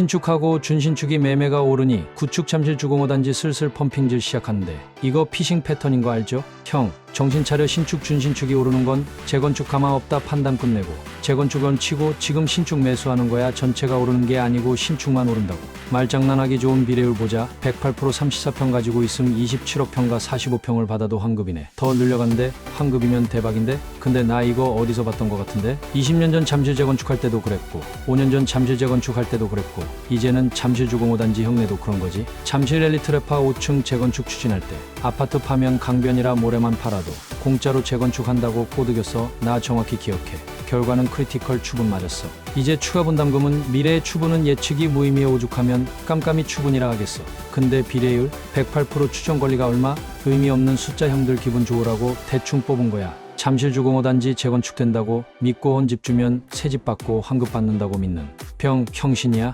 신축하고 준신축이 매매가 오르니 구축 잠실 주공호 단지 슬슬 펌핑질 시작하는데 이거 피싱 패턴인 거 알죠? 형 정신 차려 신축 준신축이 오르는 건 재건축 가망 없다 판단 끝내고 재건축은 치고 지금 신축 매수하는 거야 전체가 오르는 게 아니고 신축만 오른다고. 말장난하기 좋은 비례율 보자. 108% 34평 가지고 있음 27억 평과 45평을 받아도 환급이네. 더 늘려간대? 환급이면 대박인데 근데 나 이거 어디서 봤던 것 같은데? 20년 전 잠실 재건축할 때도 그랬고 5년 전 잠실 재건축할 때도 그랬고 이제는 잠실 주공호 단지 형네도 그런 거지. 잠실 엘리트 레파 5층 재건축 추진할 때 아파트 파면 강변이라 모래만 팔아도 공짜로 재건축한다고 꼬드겼어 나 정확히 기억해. 결과는 크리티컬 추분 맞았어. 이제 추가 분담금은 미래의 추분은 예측이 무의미해 오죽하면 깜깜이 추분이라 하겠어. 근데 비례율 108% 추정 권리가 얼마? 의미 없는 숫자 형들 기분 좋으라고 대충 뽑은 거야 잠실 주공호 단지 재건축된다고 믿고 온 집 주면 새 집 받고 환급 받는다고 믿는 병 형신이야